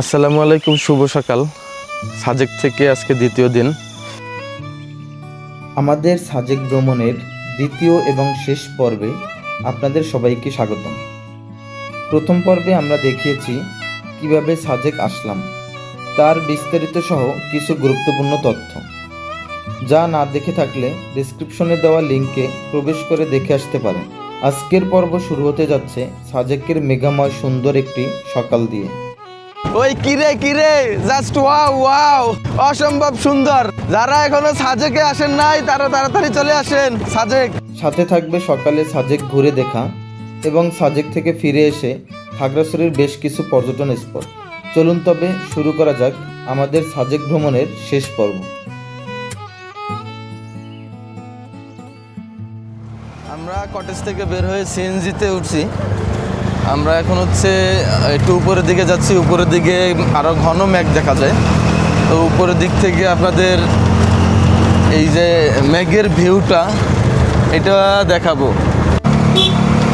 আসসালামু আলাইকুম, শুভ সকাল। সাজেক থেকে আজকে দ্বিতীয় দিন। আমাদের সাজেক ভ্রমণের দ্বিতীয় এবং শেষ পর্বে আপনাদের সবাইকে স্বাগতম। প্রথম পর্বে আমরা দেখিয়েছি কীভাবে সাজেক আসলাম, তার বিস্তারিত সহ কিছু গুরুত্বপূর্ণ তথ্য। যা না দেখে থাকলে ডিসক্রিপশনে দেওয়া লিঙ্কে প্রবেশ করে দেখে আসতে পারেন। আজকের পর্ব শুরু হতে যাচ্ছে সাজেকের মেঘাময় সুন্দর একটি সকাল দিয়ে। ওই কিরে কিরে? জাস্ট ওয়াও ওয়াও অসম্ভব সুন্দর। যারা এখনও সাজেকে আসেন নাই তারা তাড়াতাড়ি চলে আসেন। সাজেক। সাথে থাকবে সকালে সাজেক ঘুরে দেখা এবং সাজেক থেকে ফিরে এসে খাগড়াছড়ির বেশ কিছু পর্যটন স্পট। চলুন তবে শুরু করা যাক আমাদের সাজেক ভ্রমণের শেষ পর্ব। আমরা কটেজ থেকে বের হয়ে সিএনজিতে উঠছি। আমরা এখন হচ্ছে একটু উপরের দিকে যাচ্ছি, উপরের দিকে আরও ঘন ম্যাঘ দেখা যায়। তো উপরের দিক থেকে আপনাদের এই যে মেঘের ভিউটা, এটা দেখাবো।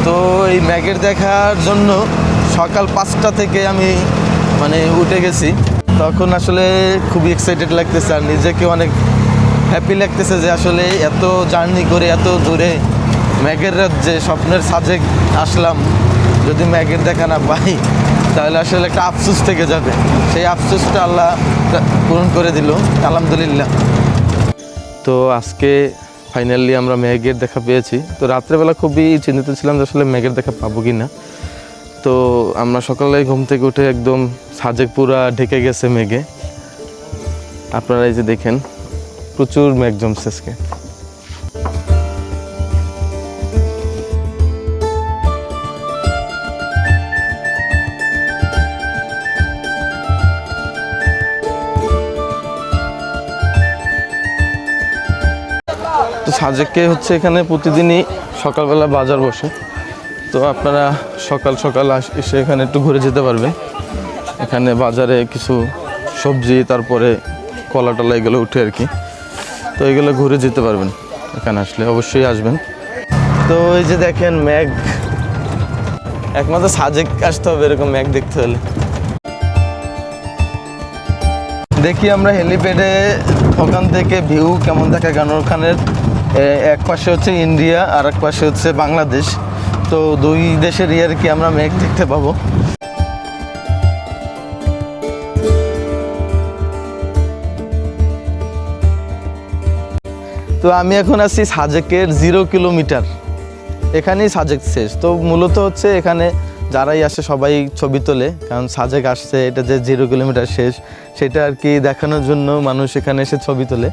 তো এই ম্যাগের দেখার জন্য সকাল পাঁচটা থেকে আমি মানে উঠে গেছি। তখন আসলে খুবই এক্সাইটেড লাগতেছে আর নিজেকে অনেক হ্যাপি লাগতেছে যে আসলে এত জার্নি করে এত দূরে ম্যাগের রাজ্যে স্বপ্নের সাজে আসলাম। যদি ম্যাগের দেখা না পাই, তাহলে আসলে একটা আফসোস থেকে যাবে। সেই আফসোসটা আল্লাহ পূরণ করে দিল, আলহামদুলিল্লাহ। তো আজকে ফাইনালি আমরা মেঘের দেখা পেয়েছি। তো রাত্রেবেলা খুবই চিন্তিত ছিলাম যে আসলে মেঘের দেখা পাবো কি না তো আমরা সকালে ঘুম থেকে উঠে একদম সাজেক পুরা ঢেকে গেছে মেঘে আপনারা এই যে দেখেন, প্রচুর মেঘ জমছে আজকে। তো সাজেককে হচ্ছে এখানে প্রতিদিনই সকালবেলা বাজার বসে। তো আপনারা সকাল সকাল এসে এখানে একটু ঘুরে যেতে পারবেন। এখানে বাজারে কিছু সবজি, তারপরে কলা টলা এগুলো উঠে আর কি। তো এগুলো ঘুরে যেতে পারবেন। এখানে আসলে অবশ্যই আসবেন। তো এই যে দেখেন ম্যাগ। একমাত্র সাজেক আসতে হবে এরকম ম্যাগ দেখতে হলে। দেখি আমরা হেলিপ্যাডে ওখান থেকে ভিউ কেমন দেখা কারণ ওখানের এক পাশে হচ্ছে ইন্ডিয়া আর এক পাশে হচ্ছে বাংলাদেশ। তো দুই দেশের ইয়ার কি আমরা মেঘ দেখতে পাবো? তো আমি এখন আছি সাজেকের জিরো কিলোমিটার এখানেই সাজেক শেষ। তো মূলত হচ্ছে এখানে যারাই আসে সবাই ছবি তোলে, কারণ সাজেক আসছে, এটা যে জিরো কিলোমিটার শেষ, সেটা আর কি দেখানোর জন্য মানুষ এখানে এসে ছবি তোলে।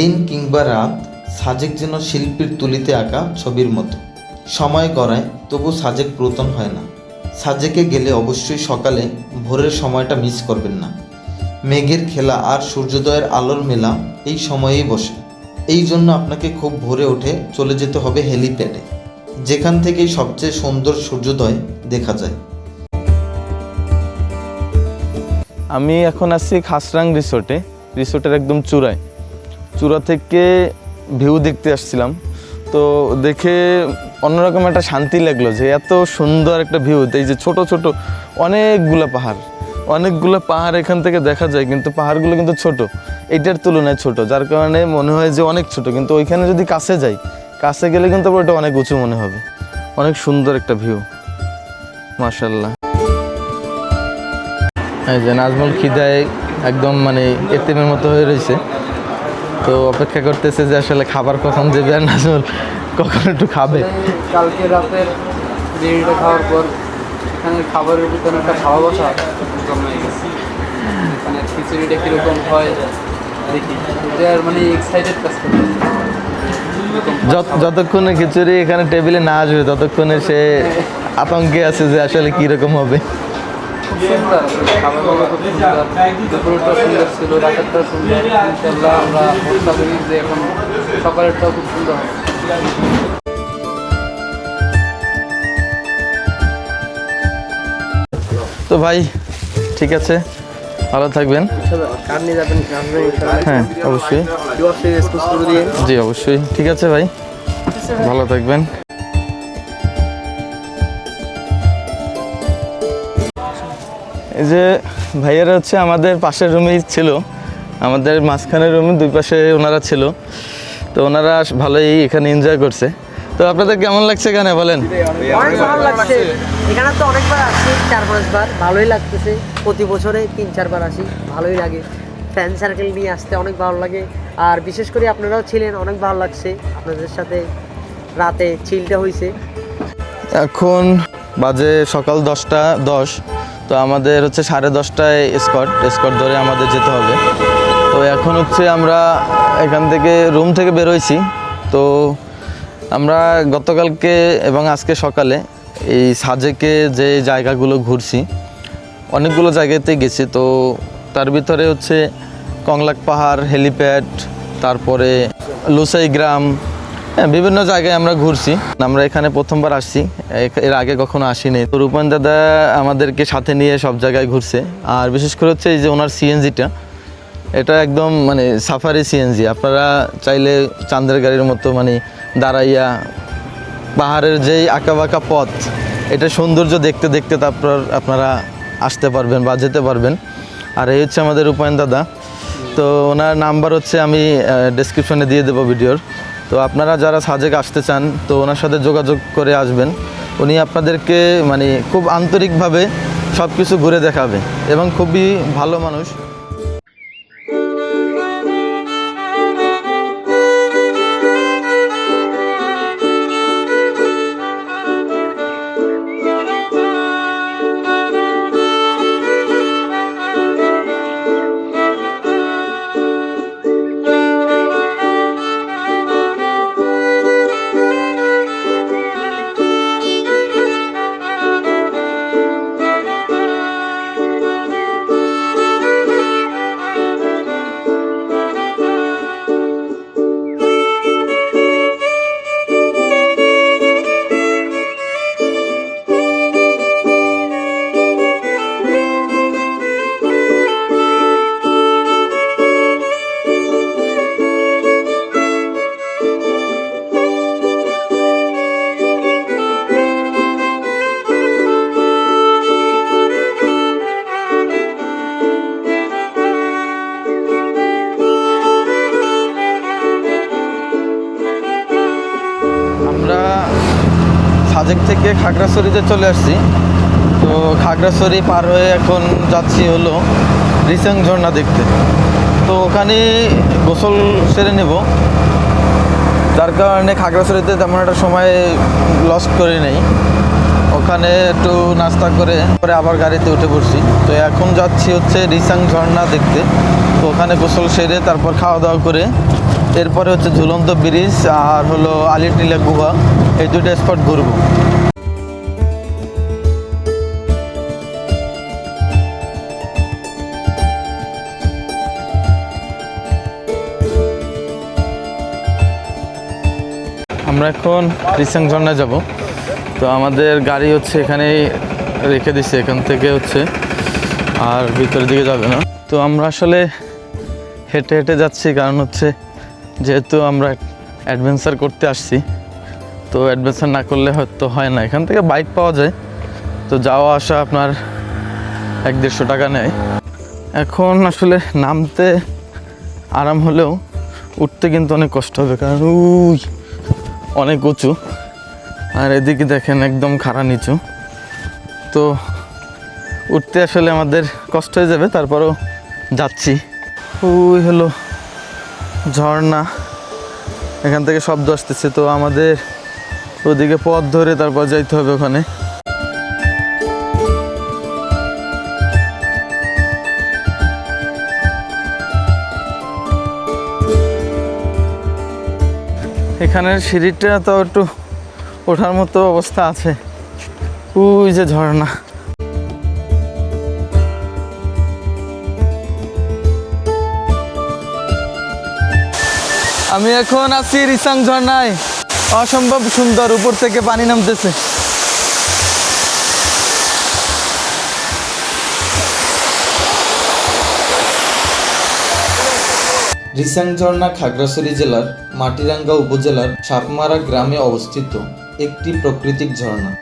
দিন কিংবা রাত সাজেক যেন শিল্পীর তুলিতে আঁকা ছবির মতো। সময় গড়ায় তবু সাজেক পুরাতন হয় না। সাজেকে গেলে অবশ্যই সকালে ভোরের সময়টা মিস করবেন না। মেঘের খেলা আর সূর্যোদয়ের আলোর মেলা এই সময়েই বসে। এই জন্য আপনাকে খুব ভোরে উঠে চলে যেতে হবে হেলিপ্যাডে, যেখান থেকেই সবচেয়ে সুন্দর সূর্যোদয় দেখা যায়। আমি এখন আছি খাসরাং রিসোর্টে। রিসোর্টের একদম চূড়ায়। চূড়া থেকে ভিউ দেখতে আসছিলাম। তো দেখে অন্যরকম একটা শান্তি লাগল যে এত সুন্দর একটা ভিউ। এই যে ছোট ছোট অনেকগুলো পাহাড় অনেকগুলো পাহাড় এখান থেকে দেখা যায়, কিন্তু পাহাড়গুলো কিন্তু ছোট। এইটার তুলনায় ছোট, যার কারণে মনে হয় যে অনেক ছোট, কিন্তু ওইখানে যদি কাছে যাই, কাছে গেলে কিন্তু ওটা অনেক উঁচু মনে হবে। অনেক সুন্দর একটা ভিউ। মার্শাল্লাহ এই যে নাজমুল খিদায় একদম মানে এতেমের মতো হয়ে রয়েছে। তো অপেক্ষা করতেছে যে আসলে খাবার কখন দেবে আর নাজমুল কখন একটু খাবে। কালকে রাতের বিরিয়ানিটা খাওয়ার পর এখানে খাবারের ভিতরে একটা খাওয়া বসা জন্মে গেছে। এখানে খিচুড়িটা কীরকম হয় দেখি। আর মানে এক্সাইটেড কাজ করতেছে। যত- যতক্ষণে খিচুড়ি এখানে টেবিলে না আসবে ততক্ষণে সে আতঙ্কে আছে যে আসলে কীরকম হবে। খুব সুন্দর খাবারগুলো খুব সুন্দর দুপুরটা সুন্দর ছিল রাতেরটা সুন্দর ইনশাল্লাহ আমরা ভরসা করি যে এখন সকালেরটাও খুব সুন্দর হবে তো ভাই ঠিক আছে? ভালো থাকবেন। হ্যাঁ অবশ্যই। জি অবশ্যই। ঠিক আছে ভাই। ভালো থাকবেন। এই যে ভাইয়ারা হচ্ছে আমাদের পাশের রুমেই ছিল। আমাদের মাঝখানের রুমে দুই পাশে ওনারা ছিল। তো ওনারা ভালোই এখানে এনজয় করছে। তো আপনাদের কেমন লাগছে এখানে বলেন? অনেক ভালো লাগছে। এখানে তো অনেকবার আসি চার পাঁচবার। ভালোই লাগতেছে। প্রতি বছরে তিন চারবার আসি। ভালোই লাগে। ফ্যান সার্কেল নিয়ে আসতে অনেক ভালো লাগে। আর বিশেষ করে আপনারাও ছিলেন অনেক ভালো লাগছে। আপনাদের সাথে রাতে চিলটা হয়েছে এখন বাজে সকাল দশটা দশ। তো আমাদের হচ্ছে সাড়ে দশটায় স্কট স্কট ধরে আমাদের যেতে হবে। তো এখন হচ্ছে আমরা এখান থেকে রুম থেকে বেরোইছি তো আমরা গতকালকে এবং আজকে সকালে এই সাজেকে যে জায়গাগুলো ঘুরছি, অনেকগুলো জায়গাতে গেছি। তো তার ভিতরে হচ্ছে কংলাক পাহাড়, হেলিপ্যাড, তারপরে লুসাই গ্রাম হ্যাঁ বিভিন্ন জায়গায় আমরা ঘুরছি। আমরা এখানে প্রথমবার আসছি। এর আগে কখনো আসিনি। তো রূপন দাদা আমাদেরকে সাথে নিয়ে সব জায়গায় ঘুরছে। আর বিশেষ করে হচ্ছে এই যে ওনার সিএনজিটা এটা একদম মানে সাফারি সিএনজি আপনারা চাইলে চান্দের গাড়ির মতো মানে দাঁড়াইয়া পাহাড়ের যেই আঁকাবাঁকা পথ, এটা সৌন্দর্য দেখতে দেখতে তারপর আপনারা আসতে পারবেন বা যেতে পারবেন। আর এই হচ্ছে আমাদের রূপায়ণ দাদা। তো ওনার নাম্বার হচ্ছে আমি ডেসক্রিপশনে দিয়ে দেবো ভিডিওর তো আপনারা যারা সাজেক আসতে চান, তো ওনার সাথে যোগাযোগ করে আসবেন। উনি আপনাদেরকে মানে খুব আন্তরিকভাবে সব কিছু ঘুরে দেখাবে এবং খুবই ভালো মানুষ। সাজেক থেকে খাগড়াছড়িতে চলে আসছি। তো খাগড়াছড়ি পার হয়ে এখন যাচ্ছি হলো রিসাং ঝর্ণা দেখতে। তো ওখানে গোসল সেরে নেব। যার কারণে খাগড়াছড়িতে তেমন একটা সময় লস করে নেই। ওখানে একটু নাস্তা করে, পরে আবার গাড়িতে উঠে পড়ছি। তো এখন যাচ্ছি হচ্ছে রিসাং ঝর্ণা দেখতে। তো ওখানে গোসল সেরে তারপর খাওয়া দাওয়া করে, এরপরে হচ্ছে ঝুলন্ত ব্রিজ আর হলো আলিটিলা গুহা। এই দুটো স্পট ঘুরবো। আমরা এখন রিসাং ঝর্ণা যাব। তো আমাদের গাড়ি হচ্ছে এখানেই রেখে দিচ্ছে এখান থেকে হচ্ছে আর ভিতরের দিকে যাবে না। তো আমরা আসলে হেঁটে হেঁটে যাচ্ছি, কারণ হচ্ছে যেহেতু আমরা অ্যাডভেঞ্চার করতে আসছি তো অ্যাডভেঞ্চার না করলে হয়তো হয় না। এখান থেকে বাইক পাওয়া যায়। তো যাওয়া আসা আপনার এক দেড়শো টাকা নেয়। এখন আসলে নামতে আরাম হলেও উঠতে কিন্তু অনেক কষ্ট হবে কারণ উই, অনেক উঁচু। আর এদিকে দেখেন একদম খাড়া নিচু। তো উঠতে আসলে আমাদের কষ্ট হয়ে যাবে, তারপরও যাচ্ছি। ওই হলো ঝর্ণা। এখান থেকে শব্দ আসতেছে। তো আমাদের ওদিকে পথ ধরে তারপর যাইতে হবে ওখানে। এখানের সিঁড়িটা তো একটু ওঠার মতো অবস্থা আছে। ওই যে ঝর্ণা। আমি এখন আছি রিসাং ঝর্ণায়। অসম্ভব সুন্দর, উপর থেকে পানি নামতেছে। রিসাং ঝর্ণা খাগড়াছড়ি জেলার মাটিরাঙ্গা উপজেলার সাপমারা গ্রামে অবস্থিত একটি প্রাকৃতিক ঝর্ণা,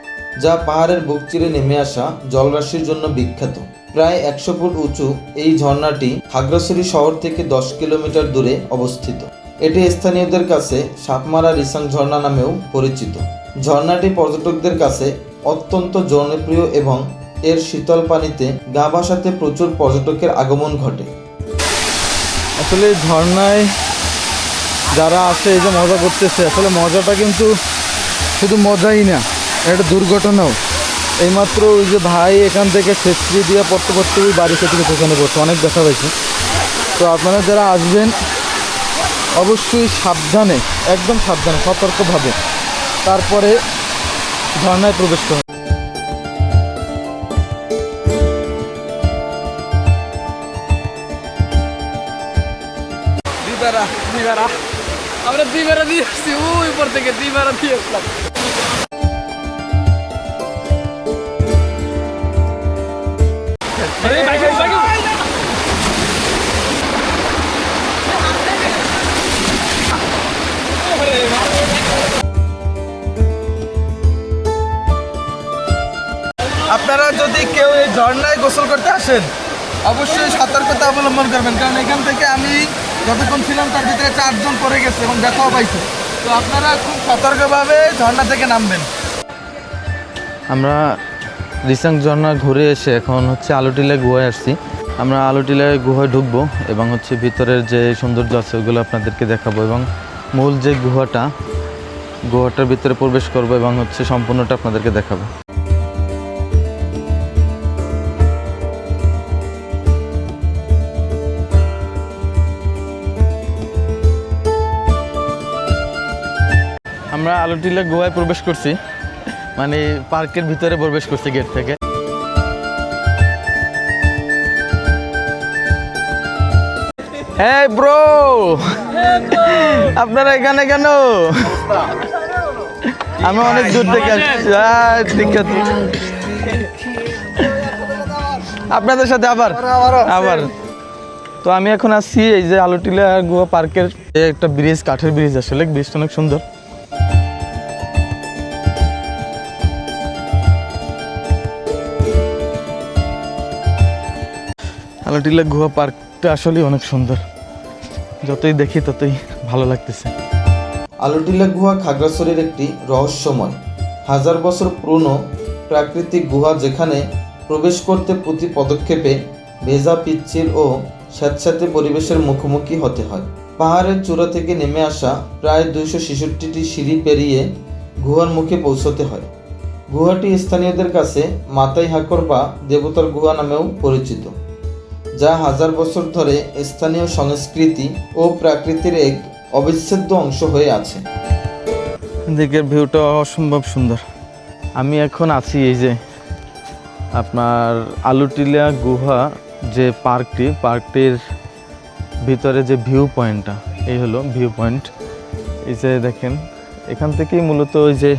যা পাহাড়ের বুক চিরে নেমে আসা জলরাশির জন্য বিখ্যাত। প্রায় একশো ফুট উঁচু এই ঝর্ণাটি খাগড়াছড়ি শহর থেকে দশ কিলোমিটার দূরে অবস্থিত। এটি স্থানীয়দের কাছে সাপমারা রিসাং ঝর্ণা নামেও পরিচিত। ঝর্ণাটি পর্যটকদের কাছে অত্যন্ত জনপ্রিয় এবং এর শীতল পানিতে গা ভাসাতে প্রচুর পর্যটকের আগমন ঘটে। আসলে ঝর্ণায় যারা আসে এই যে মজা করতেছে, আসলে মজাটা কিন্তু শুধু মজাই না একটা দুর্ঘটনাও। এইমাত্র ওই যে ভাই এখান থেকে ছেত্রী দিয়ে পড়তে পড়তে ওই বাড়ি থেকে সেখানে পড়ছে, অনেক ব্যথা পাইছে। তো আপনারা যারা আসবেন অবশ্যই সাবধানে, একদম সাবধানে, সতর্কভাবে। তারপরে ঝর্ণায় প্রবেশ করুন। আমরা দিবারা দিয়ে আসছি, ওই উপর থেকে দুইবার দিয়ে আসলাম। যদি কেউ এই ঝর্ণায় গোসল করতে আসেন, অবশ্যই সতর্কতা অবলম্বন করবেন, কারণ এখান থেকে আমি যতক্ষণ ছিলাম তার ভিতরে চারজন পড়ে গেছে এবং ব্যথাও পাইছে। তো আপনারা খুব সতর্কভাবে ঝর্ণা থেকে নামবেন। আমরা রিসাং ঝর্ণা ঘুরে এসে এখন হচ্ছে আলুটিলা গুহায় আসছি। আমরা আলুটিলায় গুহায় ঢুকবো এবং হচ্ছে ভিতরের যে সৌন্দর্য আছে ওগুলো আপনাদেরকে দেখাবো এবং মূল যে গুহাটা, গুহাটার ভিতরে প্রবেশ করব এবং হচ্ছে সম্পূর্ণটা আপনাদেরকে দেখাবো। আলুটিলা গোয়ায় প্রবেশ করছি। মানে পার্কের ভিতরে প্রবেশ করছি গেট থেকে। হ্যাঁ ব্রো, আপনারা এখানে কেন? আমি অনেক দূর থেকে আসছি। আপনাদের সাথে আবার আবার। তো আমি এখন আসছি এই যে আলুটিলা গোয়া পার্কের একটা ব্রিজ, কাঠের ব্রিজ আসলে ব্রিজটা অনেক সুন্দর। আলুটিলা গুহা পার্কটা আসলে অনেক সুন্দর। যতই দেখি ততই ভালো লাগতেছে। আলুটিলা গুহা খাগড়াছড়ির একটি রহস্যময়, হাজার বছর পুরনো প্রাকৃতিক গুহা যেখানে প্রবেশ করতে প্রতি পদক্ষেপে ভেজা পিচ্ছিল ও স্যাঁতস্যাঁতে পরিবেশের মুখোমুখি হতে হয়। পাহাড়ের চূড়া থেকে নেমে আসা প্রায় দুইশো ছেষট্টিটি সিঁড়ি পেরিয়ে গুহার মুখে পৌঁছতে হয়। গুহাটি স্থানীয়দের কাছে মাতাই হাকর বা দেবতার গুহা নামেও পরিচিত। যা হাজার বছর ধরে স্থানীয় সংস্কৃতি ও প্রাকৃতির এক অবিচ্ছেদ্য অংশ হয়ে আছে। দিকের ভিউটা অসম্ভব সুন্দর। আমি এখন আছি এই যে আপনার আলুটিলা গুহা যে পার্কটি, পার্কটির ভিতরে যে ভিউ পয়েন্টটা, এই হলো ভিউ পয়েন্ট। এই যে দেখেন, এখান থেকেই মূলত ওই যে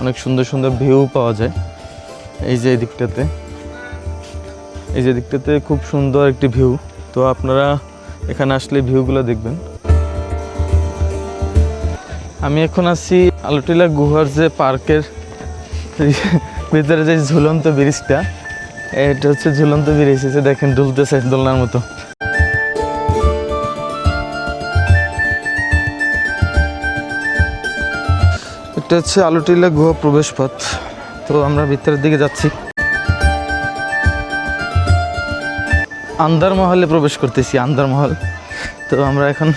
অনেক সুন্দর সুন্দর ভিউ পাওয়া যায়। এই যে এই দিকটাতে এই যে দিকটাতে খুব সুন্দর একটি ভিউ। তো আপনারা এখানে আসলে ভিউগুলো দেখবেন। আমি এখন আছি আলুটিলা গুহার যে পার্কের ভিতরে যে ঝুলন্ত ব্রিজটা, এটা হচ্ছে ঝুলন্ত ব্রিজ। যে দেখেন দুলতেছে দোলনার মতো। এটা হচ্ছে আলোটিলা গুহা প্রবেশ পথ তো আমরা ভিতরের দিকে যাচ্ছি। আন্দার মহলে প্রবেশ করতেছি আন্দার মহল তো আমরা এখন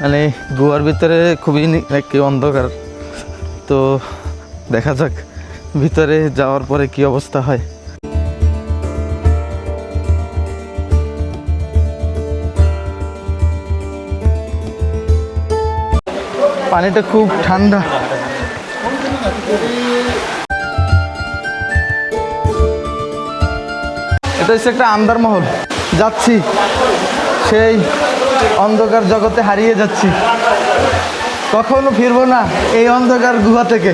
মানে গোয়ার ভিতরে খুবই একটি অন্ধকার। তো দেখা যাক, ভিতরে যাওয়ার পরে কি অবস্থা হয়। পানিটা খুব ঠান্ডা। এটা হচ্ছে একটা আন্দার মহল। যাচ্ছি। সেই অন্ধকার জগতে হারিয়ে যাচ্ছি। কখনো ফিরবো না এই অন্ধকার গুহা থেকে।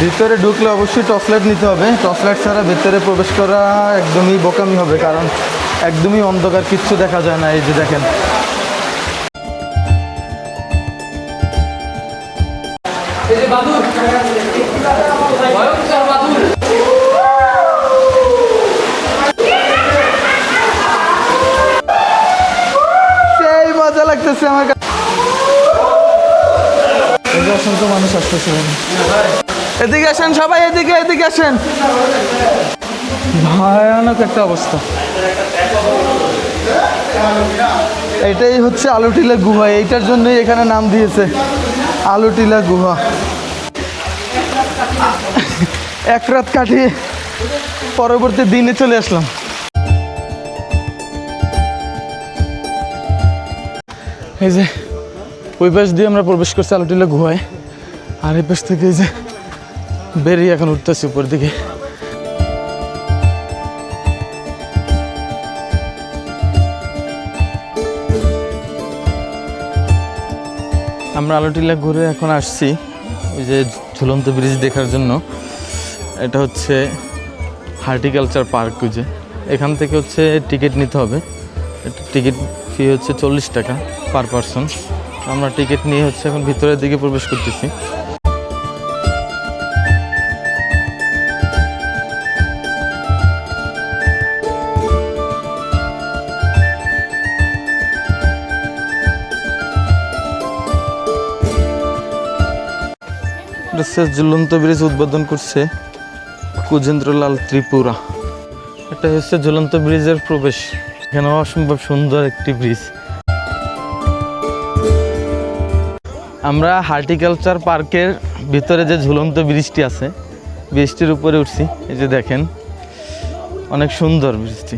ভিতরে ঢুকলে অবশ্যই টসলাইট নিতে হবে। টসলাইট ছাড়া ভেতরে প্রবেশ করা একদমই বোকামি হবে, কারণ একদমই অন্ধকার, কিচ্ছু দেখা যায় না। এই যে দেখেন অসংখ্য মানুষ আসতেছে। এদিকে আসেন সবাই, এদিকে এদিকে আসেন। ভয়ানক একটা অবস্থা। এটাই হচ্ছে আলুটিলা গুহা। এইটার জন্যই এখানে নাম দিয়েছে, আলুটিলা গুহা। এক রাত কাটিয়ে পরবর্তী দিনে চলে আসলাম। এই যে ওই পাশ দিয়ে আমরা প্রবেশ করছি আলুটিলা গুহায়। আর এই পাশ থেকে যে বেরিয়ে এখন উঠতেছি উপর দিকে। আমরা আলোটিলা ঘুরে এখন আসছি ওই যে ঝুলন্ত ব্রিজ দেখার জন্য। এটা হচ্ছে হার্টিকালচার পার্ক যে। এখান থেকে হচ্ছে টিকিট নিতে হবে। টিকিট ফি হচ্ছে চল্লিশ টাকা পার পারসন। আমরা টিকিট নিয়ে হচ্ছে এখন ভিতরের দিকে প্রবেশ করতেছি। ঝুলন্ত ব্রিজ উদ্বোধন করছে কুজেন্দ্রলাল ত্রিপুরা। এটা হচ্ছে ঝুলন্ত ব্রিজের প্রবেশ। এখানে অসম্ভব সুন্দর একটি ব্রিজ। আমরা হার্টিকালচার পার্কের ভিতরে যে ঝুলন্ত বৃষ্টি আছে, বৃষ্টির উপরে উঠছি, এই যে দেখেন, অনেক সুন্দর বৃষ্টি।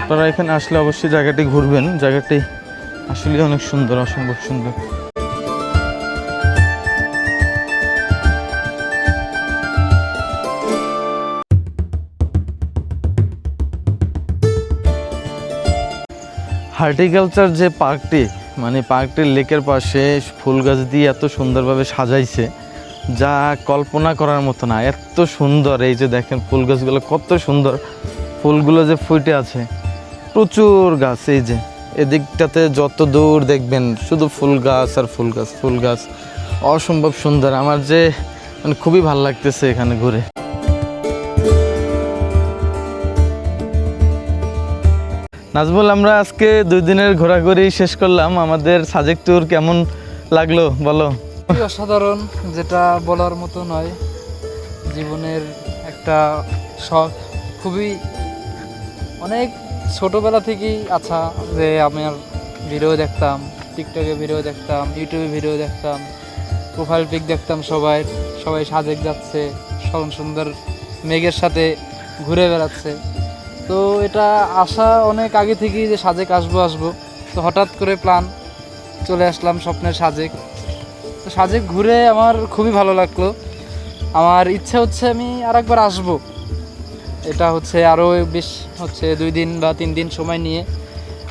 আপনারা এখানে আসলে অবশ্যই জায়গাটি ঘুরবেন, জায়গাটি আসলে অনেক সুন্দর, অসম্ভব সুন্দর। হার্টিকালচার যে পার্কটি মানে পার্কটির লেকের পাশে ফুল গাছ দিয়ে এত সুন্দরভাবে সাজাইছে, যা কল্পনা করার মতো না, এত সুন্দর। এই যে দেখেন ফুল গাছগুলো কত সুন্দর, ফুলগুলো যে ফুটে আছে, প্রচুর গাছ এই যে। এদিকটাতে যত দূর দেখবেন, শুধু ফুল গাছ আর ফুল গাছ ফুল গাছ। অসম্ভব সুন্দর। আমার যে মানে খুবই ভালো লাগতেছে এখানে ঘুরে। নাজমুল, আমরা আজকে দুই দিনের ঘোরাঘুরি শেষ করলাম। আমাদের সাজেক ট্যুর কেমন লাগল, বলো? অসাধারণ, যেটা বলার মতো নয়। জীবনের একটা শখ। খুবই অনেক ছোটোবেলা থেকেই আচ্ছা যে আমি আর ভিডিও দেখতাম টিকটকে ভিডিও দেখতাম ইউটিউবে ভিডিও দেখতাম প্রোফাইল পিক দেখতাম সবাই সবাই সাজেক যাচ্ছে সব সুন্দর মেঘের সাথে ঘুরে বেড়াচ্ছে। তো এটা আশা অনেক আগে থেকেই যে সাজেক আসব আসব। তো হঠাৎ করে প্ল্যান চলে আসলাম স্বপ্নের সাজেক। তো সাজেক ঘুরে আমার খুবই ভালো লাগল। আমার ইচ্ছা হচ্ছে আমি আর একবার আসব। এটা হচ্ছে আরও বেশ হচ্ছে দুই দিন বা তিন দিন সময় নিয়ে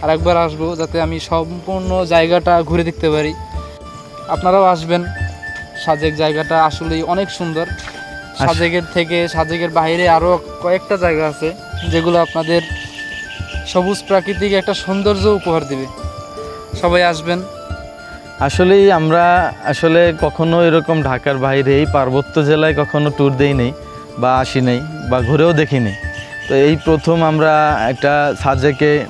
আর একবার আসব যাতে আমি সম্পূর্ণ জায়গাটা ঘুরে দেখতে পারি। আপনারাও আসবেন। সাজেক জায়গাটা আসলেই অনেক সুন্দর। সাজেকের থেকে সাজেকের বাইরে আরও কয়েকটা জায়গা আছে যেগুলো আপনাদের সবুজ প্রাকৃতিক একটা সৌন্দর্য উপহার দিবে। সবাই আসবেন। আসলেই আমরা আসলে কখনো এরকম ঢাকার বাইরে এই পার্বত্য জেলায় কখনো ট্যুর দেই নেই বা আসি নাই বা ঘুরেও দেখি নেই। তো এই প্রথম আমরা একটা সাজেকে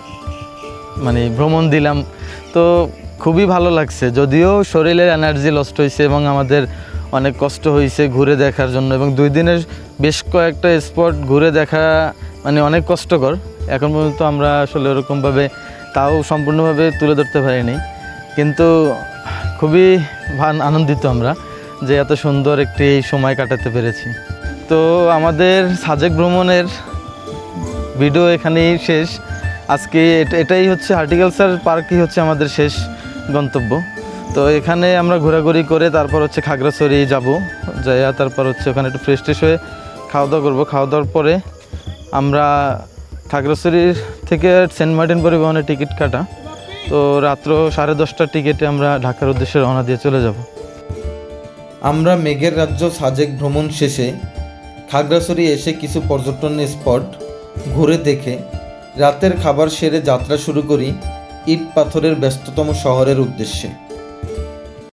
মানে ভ্রমণ দিলাম। তো খুবই ভালো লাগছে। যদিও শরীরের এনার্জি লস্ট হয়েছে এবং আমাদের অনেক কষ্ট হয়েছে ঘুরে দেখার জন্য এবং দুই দিনের বেশ কয়েকটা স্পট ঘুরে দেখা মানে অনেক কষ্টকর। এখন পর্যন্ত আমরা আসলে ওরকমভাবে তাও সম্পূর্ণভাবে তুলে ধরতে পারিনি। কিন্তু খুবই ভান- আনন্দিত আমরা যে এত সুন্দর একটি সময় কাটাতে পেরেছি। তো আমাদের সাজেক ভ্রমণের ভিডিও এখানেই শেষ। আজকে এট- এটাই হচ্ছে হার্টিকালচার পার্কই হচ্ছে আমাদের শেষ গন্তব্য। তো এখানে আমরা ঘোরাঘুরি করে তারপর হচ্ছে খাগড়াছড়ি যাব। যাইয়া তারপর হচ্ছে ওখানে একটু ফ্রেশ ট্রেশ হয়ে খাওয়া দাওয়া করব। খাওয়া দাওয়ার পরে আমরা খাগড়াছড়ির থেকে সেন্ট মার্টিন পরিবহনের টিকিট কাটা। তো রাত্র সাড়ে দশটার টিকিটে আমরা ঢাকার উদ্দেশ্যে রওনা দিয়ে চলে যাব। আমরা মেঘের রাজ্য সাজেক ভ্রমণ শেষে খাগড়াছড়ি এসে কিছু পর্যটন স্পট ঘুরে দেখে রাতের খাবার সেরে যাত্রা শুরু করি ইট পাথরের ব্যস্ততম শহরের উদ্দেশ্যে।